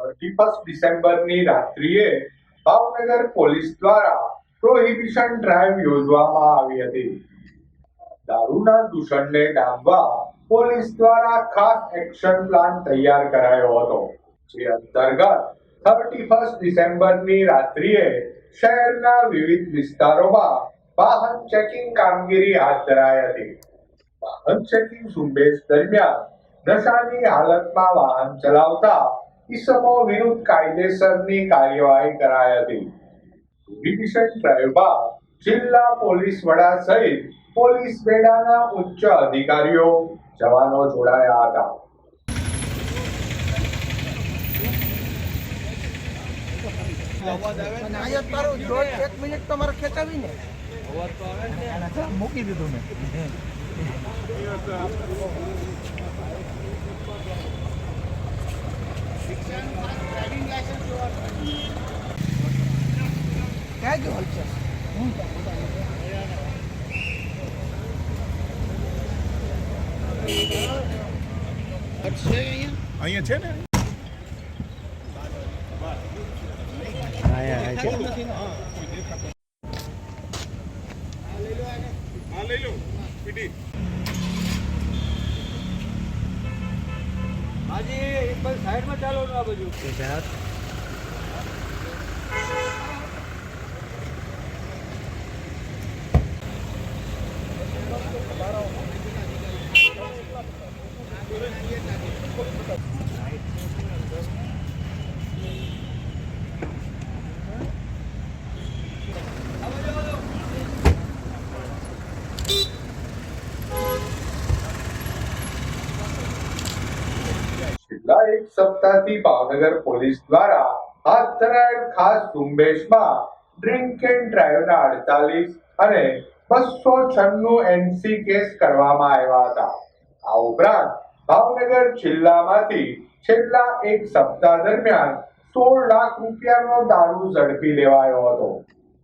Thirty first ડિસેમ્બરની રાત્રિએ Bhavnagar police દ્વારા પ્રોહિબિશન ડ્રાઈવ યોજવામાં આવી હતી. દારૂના દૂષણને ડામવા પોલીસ દ્વારા ખાસ એક્શન પ્લાન તૈયાર કરાયો હતો, જે અંતર્ગત થર્ટી ફર્સ્ટ ડિસેમ્બરની રાત્રિએ શહેરના વિવિધ વિસ્તારોમાં વાહન ચેકિંગ કામગીરી હાથ ધરાઈ હતી. વાહન ચેકિંગ ઝુંબેશ દરમિયાન નશાની હાલતમાં વાહન ચલાવતા ઈસમો વિરુદ્ધ કાયદેસરની કાર્યવાહી કરાઈ હતી. પ્રોહિબિશન ડ્રાઈવમાં જિલ્લા પોલીસ વડા સહિત પોલીસ બેડાના ઉચ્ચ અધિકારીઓ જવાનો જોડાયા હતા. મૂકી દીધું મેં ક્યાં ગયો હલચલ અહીંયા છે ને? હા લઈ લો. પીટી. હાજી એક બાજુ સાઈડમાં ચાલો આ બાજુ. છેલ્લા એક સપ્તાહથી ભાવનગર પોલીસ દ્વારા હાથ ધરાયેલ ખાસ ઝુંબેશમાં ડ્રિંક એન્ડ ડ્રાઈવના અડતાલીસ અને બસો છન્નું એનસી કેસ કરવામાં આવ્યા હતા. આ ઉપરાંત ભાવનગર જિલ્લામાંથી છેલ્લા એક સપ્તાહ દરમિયાન સોળ લાખ રૂપિયાનો દારૂ ઝડપી લેવાયો હતો.